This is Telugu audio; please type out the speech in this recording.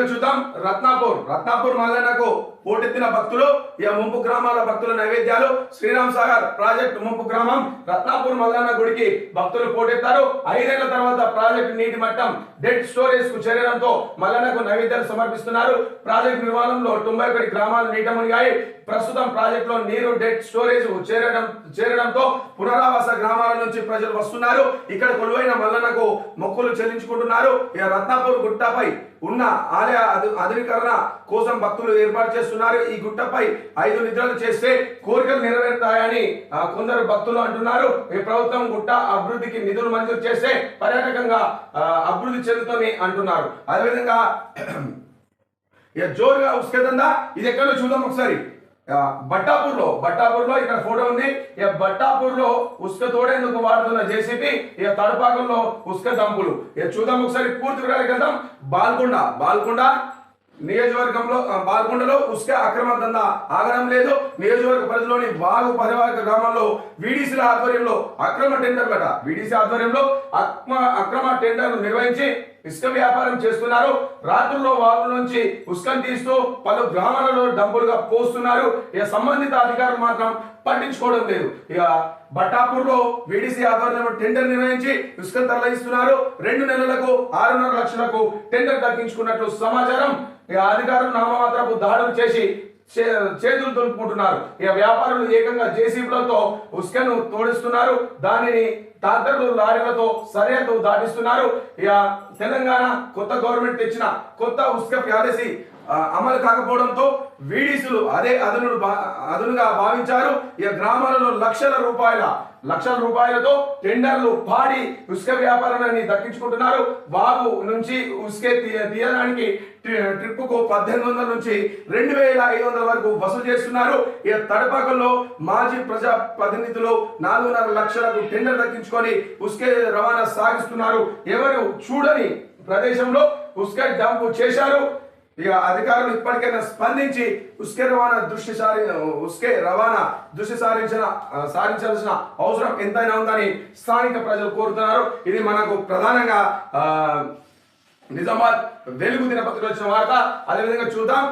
చూద్దాం. రత్నాపూర్. రత్నాపూర్ మల్లన్నకు పోటెత్తిన భక్తులు ఈ ముంపు గ్రామాల భక్తుల నైవేద్యాలు. శ్రీరామ్ సాగర్ ప్రాజెక్టు ముంపు గ్రామం రత్నాపూర్ మల్లన్న గుడికి భక్తులు పోటెత్తారు. ఐదేళ్ళ తర్వాత ప్రాజెక్టు నీటి మట్టం డెడ్ స్టోరేజ్కు చేరడంతో మల్లన్నకు నైవేద్యాలు సమర్పిస్తున్నారు. ప్రాజెక్ట్ నిర్మాణంలో తొంభై ఒకటి గ్రామాలు నీట మునిగాయి. ప్రస్తుతం ప్రాజెక్టులో నీరు డెడ్ స్టోరేజ్ చేరడం చేరడంతో పునరావాస గ్రామాల నుంచి ప్రజలు వస్తున్నారు. ఇక్కడ కొలువైన మల్లన్నకు మొక్కులు చెల్లించుకుంటున్నారు. ఇక రత్నాపూర్ గుట్టపై ఉన్న ఆలయ అధునీకరణ కోసం భక్తులు ఏర్పాటు చేస్తున్నారు. ఈ గుట్టపై ఐదు నిద్రలు చేస్తే కోరికలు నెరవేరుతాయని కొందరు భక్తులు అంటున్నారు. ఈ ప్రభుత్వం గుట్ట అభివృద్ధికి నిధులు మంజూరు చేస్తే పర్యాటకంగా అభివృద్ధి చెందుతుంది అంటున్నారు. అదేవిధంగా ఇక జోరుగా ఉసుకెదందా ఇది ఎక్కడో చూద్దాం ఒకసారి. ఆ, బట్టాపూర్లో బట్టాపూర్లో ఇక్కడ ఫోటో ఉంది. ఇక బట్టాపూర్లో ఉస్క తోడేందుకు వాడుతున్న జేసీబీ? ఇక తడపాకంలో ఉస్క దంపులు. ఇక చూద్దాం ఒకసారి పూర్తి వివరాలకు కదా బాల్కొండ బాల్కొండ నియోజకవర్గంలో బాల్కొండలో ఉస్క అక్రమ దందా ఆగడం లేదు. నియోజకవర్గ పరిధిలోని బాగు పరివాహక గ్రామాల్లో వీడీసీల ఆధ్వర్యంలో అక్రమ టెండర్లట. వీడీసీ ఆధ్వర్యంలో అక్రమ అక్రమ టెండర్లు నిర్వహించి ఇసుక వ్యాపారం చేస్తున్నారు. రాత్రుల్లో వాగుల నుంచి ఉస్కం తీస్తూ పలు గ్రామాలలో డంపులుగా పోస్తున్నారు. ఇక సంబంధిత అధికారులు మాత్రం పట్టించుకోవడం లేదు. ఇక బట్టాపూర్లో వీడిసి ఆధ్వర్యంలో టెండర్ నిర్వహించి ఇసుక తరలిస్తున్నారు రెండు నెలలకు ఆరున్నర లక్షలకు టెండర్ దక్కించుకున్నట్లు సమాచారం. ఇక అధికారులు నామమాత్రపు దాడులు చేసి చేతులు తొలుపుకుంటున్నారు ఇక వ్యాపారులు ఏకంగా జేసీబులతో ఉస్కను తోడిస్తున్నారు. దానిని ట్రాక్టర్లు లారీలతో సరిహద్దు దాటిస్తున్నారు. ఇక తెలంగాణ కొత్త గవర్నమెంట్ తెచ్చిన కొత్త ఉస్క పాలసీ అమలు కాకపోవడంతో వీడీసులు అదే అదనుడు భా- అదనుగా భావించారు. ఈ గ్రామాలలో లక్షల రూపాయల లక్షల రూపాయలతో టెండర్లు పాడి ఉసుక వ్యాపారాన్ని దక్కించుకుంటున్నారు. వాగు నుంచి ఉసుకే తీయడానికి ట్రి- ట్రిప్పుకు పద్దెనిమిది వందల నుంచి రెండు వేల ఐదు వందల వరకు వసూలు చేస్తున్నారు. ఇక తడపకల్లో మాజీ ప్రజా ప్రతినిధులు నాలుగున్నర లక్షలకు టెండర్ దక్కించుకొని ఉసుకే రవాణా సాగిస్తున్నారు. ఎవరు చూడని ప్రదేశంలో ఉస్కే డంపు చేశారు. ఇక అధికారులు ఇప్పటికైనా స్పందించి ఉస్కే రవాణా దృష్టి సారి ఉస్కే రవాణా దృష్టి సారించిన సారించాల్సిన అవసరం ఎంతైనా ఉందని స్థానిక ప్రజలు కోరుతున్నారు. ఇది మనకు ప్రధానంగా ఆ, నిజామాబాద్ వెలుగు దినపత్రిక వచ్చిన వార్త. అదేవిధంగా చూద్దాం.